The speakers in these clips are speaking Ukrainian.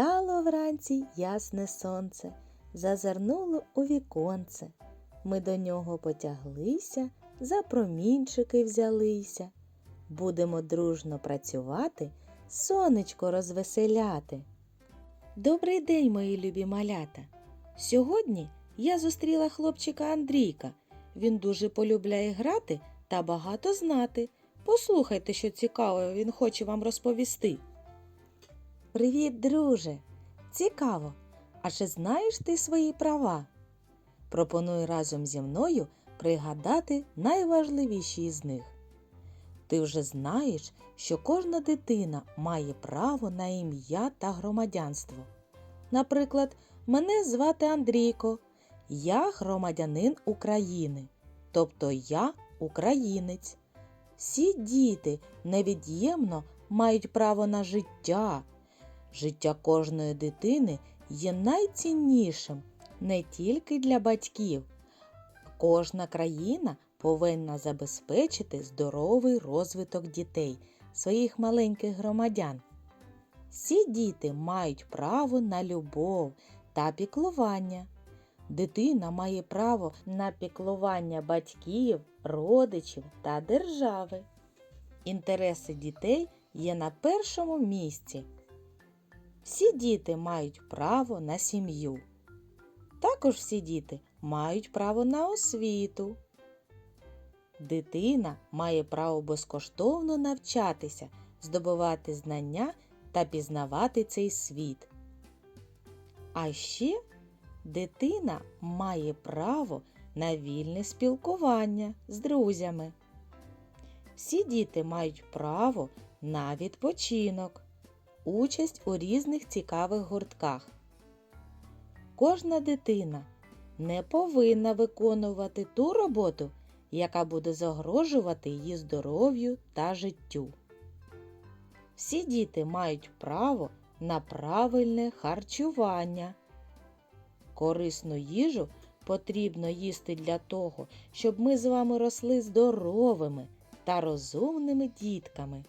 Встало вранці ясне сонце, зазирнуло у віконце. Ми до нього потяглися, за промінчики взялися. Будемо дружно працювати, сонечко розвеселяти. Добрий день, мої любі малята. Сьогодні я зустріла хлопчика Андрійка. Він дуже полюбляє грати та багато знати. Послухайте, що цікаве він хоче вам розповісти. Привіт, друже! Цікаво. А чи знаєш ти свої права? Пропоную разом зі мною пригадати найважливіші з них. Ти вже знаєш, що кожна дитина має право на ім'я та громадянство. Наприклад, мене звати Андрійко, я громадянин України, тобто я українець. Всі діти невід'ємно мають право на життя. Життя кожної дитини є найціннішим не тільки для батьків. Кожна країна повинна забезпечити здоровий розвиток дітей, своїх маленьких громадян. Всі діти мають право на любов та піклування. Дитина має право на піклування батьків, родичів та держави. Інтереси дітей є на першому місці. Всі діти мають право на сім'ю. Також всі діти мають право на освіту. Дитина має право безкоштовно навчатися, здобувати знання та пізнавати цей світ. А ще дитина має право на вільне спілкування з друзями. Всі діти мають право на відпочинок, участь у різних цікавих гуртках. Кожна дитина не повинна виконувати ту роботу, яка буде загрожувати її здоров'ю та життю. Всі діти мають право на правильне харчування. Корисну їжу потрібно їсти для того, щоб ми з вами росли здоровими та розумними дітками.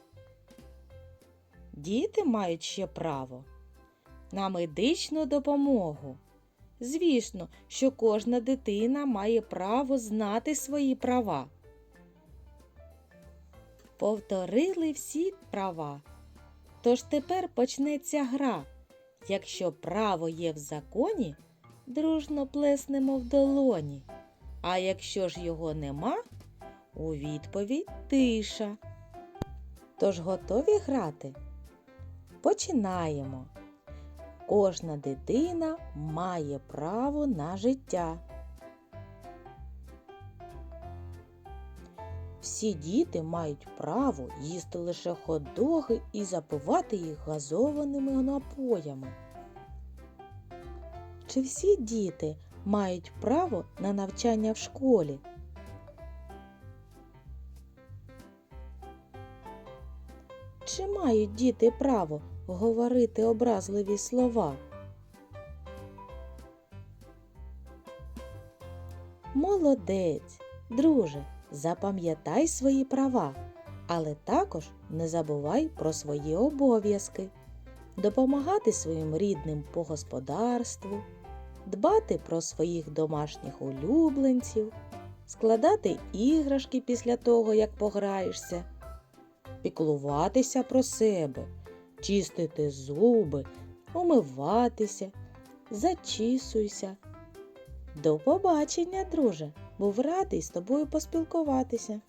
Діти мають ще право на медичну допомогу. Звісно, що кожна дитина має право знати свої права. Повторили всі права. Тож тепер почнеться гра. Якщо право є в законі, дружно плеснемо в долоні. А якщо ж його нема, у відповідь тиша. Тож готові грати? Починаємо. Кожна дитина має право на життя. Всі діти мають право їсти лише хот-доги і запивати їх газованими напоями. Чи всі діти мають право на навчання в школі? Чи мають діти право говорити образливі слова? Молодець, друже, запам'ятай свої права, але також не забувай про свої обов'язки, допомагати своїм рідним по господарству, дбати про своїх домашніх улюбленців, складати іграшки після того, як пограєшся, піклуватися про себе, чистити зуби, умиватися, зачісуйся. До побачення, друже! Був радий з тобою поспілкуватися.